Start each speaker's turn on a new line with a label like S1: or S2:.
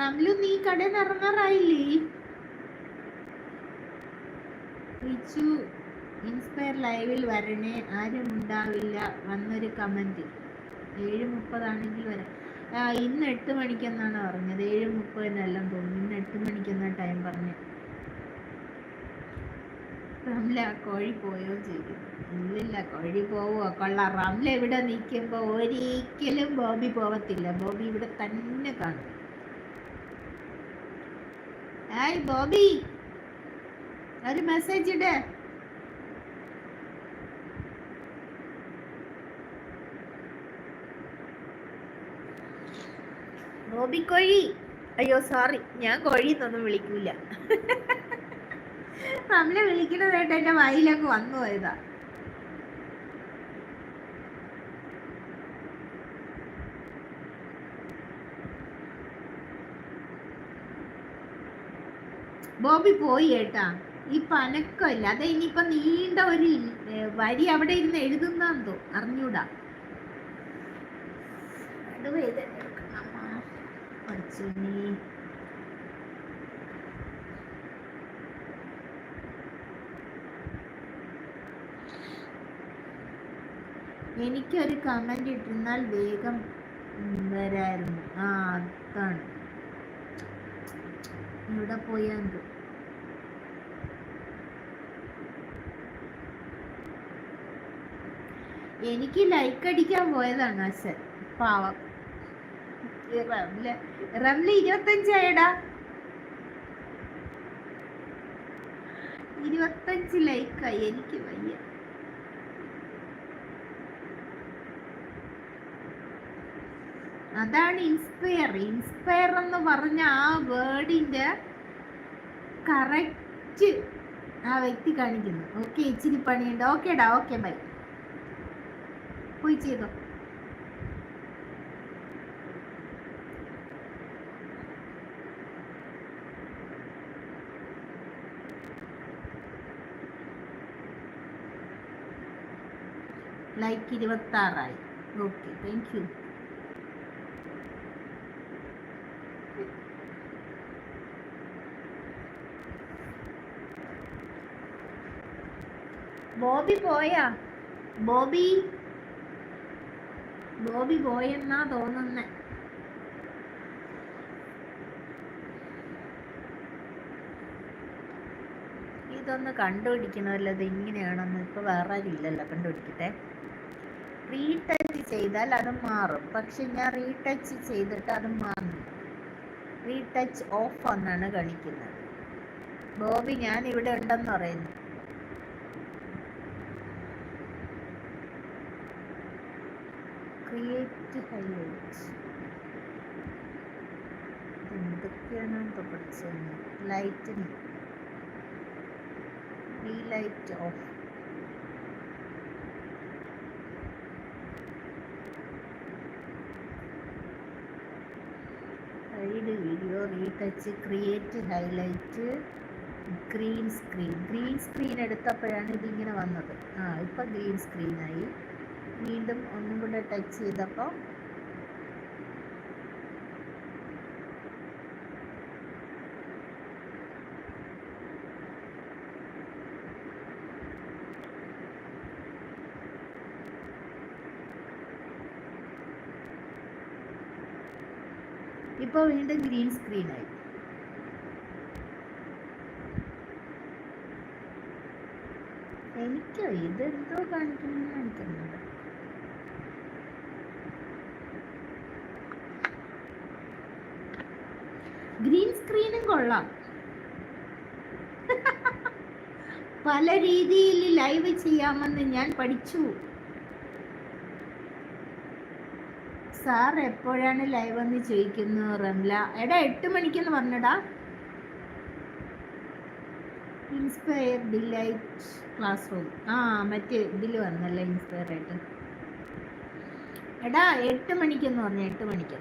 S1: റംലു നീ കടയിൽ നിന്ന് റിച്ചു ഇൻസ്പയർ ലൈവിൽ വരണേ. ആരും ഉണ്ടാവില്ല. വന്നൊരു കമന്റ് ഏഴ് മുപ്പതാണെങ്കിൽ വരാം. ആ ഇന്ന് എട്ട് മണിക്കെന്നാണ് പറഞ്ഞത്. ഏഴ് മുപ്പതിനെല്ലാം തോന്നുന്നു. ഇന്ന് എട്ട് മണിക്കെന്നാ ടൈം പറഞ്ഞു. റംല കോഴി പോയോ ചെയ്തു ഇല്ലില്ല കോഴി പോവോ കൊള്ളാം. റംല ഇവിടെ നിൽക്കുമ്പോൾ ഒരിക്കലും ബോബി പോവത്തില്ല. ബോബി ഇവിടെ തന്നെ കാണും. ഹായ് ബോബി ഒരു മെസ്സേജ് ഇട്. ബോബി കോഴി. അയ്യോ സോറി ഞാൻ കോഴി എന്നൊന്നും വിളിക്കൂല. നമ്മളെ വിളിക്കുന്നതായിട്ട് എന്റെ വായിലൊക്കെ വന്നു പോയതാ. ബോബി പോയി കേട്ടാ ഇപ്പൊ അനക്കമില്ല അതെ ഇനിയിപ്പൊ നീണ്ട ഒരു വരി അവിടെ ഇരുന്ന് എഴുതുന്നോ അറിഞ്ഞൂടാ. എനിക്കൊരു കമന്റ് ഇട്ടിരുന്നാൽ വേഗം വരായിരുന്നു. ആ അതാണ്. ഇവിടെ പോയാണ്ട് എനിക്ക് ലൈക്ക് അടിക്കാൻ പോയതാണ് അച്ഛൻ. പാവം. റംല റംല ഇരുപത്തഞ്ചായടാ ഇരുപത്തഞ്ച് ലൈക്കായി എനിക്ക് വയ്യ. അതാണ് ഇൻസ്പയർ ഇൻസ്പയർ എന്ന് പറഞ്ഞ ആ വേർഡിന്റെ കറക്റ്റ് ആ വ്യക്തി കാണിക്കുന്നു. ഓക്കെ ഇച്ചിരി പണിയുണ്ട്. ഓക്കേടാ ഓക്കെ ബൈ പോയി ചെയ്തോ. ലൈക്ക് ഇരുപത്തി ആറായി ഓക്കെ താങ്ക് യു ബോബി പോയാ? ബോബി? ബോബി പോയെന്നാ തോന്നുന്നെ. ഇതൊന്ന് കണ്ടുപിടിക്കണമല്ലോ ഇത് ഇങ്ങനെയാണെന്ന് ഇപ്പൊ വേറെ ഇല്ലല്ലോ കണ്ടുപിടിക്കട്ടെ. റീടച്ച് ചെയ്താൽ അത് മാറും. പക്ഷെ ഞാൻ റീടച്ച് ചെയ്തിട്ട് അത് മാറുന്നു റീടച്ച് ഓഫ് എന്നാണ് കാണിക്കുന്നത് ബോബി ഞാൻ ഇവിടെ ഉണ്ടെന്ന് പറയുന്നു. ക്രിയേറ്റ് ഹൈലൈറ്റ് എന്തൊക്കെയാണ് പഠിച്ചത് ലൈറ്റിന് ഈ light off side video retouch create highlight green screen green screen എടുത്തപ്പോഴാണ് ഇതിങ്ങനെ വന്നത്. ആ ഇപ്പം ഗ്രീൻ സ്ക്രീനായി വീണ്ടും ഒന്നും കൂടെ ടച്ച് ചെയ്തപ്പോൾ ഇപ്പോൾ വീണ്ടും ഗ്രീൻ സ്ക്രീനായി എനിക്കോ ഇതെന്തോ കാണിക്കുന്നു കാണിക്കുന്നുണ്ട് ഗ്രീൻ സ്ക്രീനും കൊള്ളാം. പല രീതിയിൽ ലൈവ് ചെയ്യാമെന്ന് ഞാൻ പഠിച്ചു. സാർ എപ്പോഴാണ് ലൈവ് എന്ന് ചോദിക്കുന്നു റംല. എടാ എട്ട് മണിക്കെന്ന് പറഞ്ഞടാ. ഇൻസ്പയർ ഡിലൈറ്റ് ക്ലാസ് റൂം ആ മറ്റേ ഇതിൽ വന്നല്ലേ ഇൻസ്പയർ ആയിട്ട്. എടാ എട്ട് മണിക്കെന്ന് പറഞ്ഞു എട്ട് മണിക്ക്.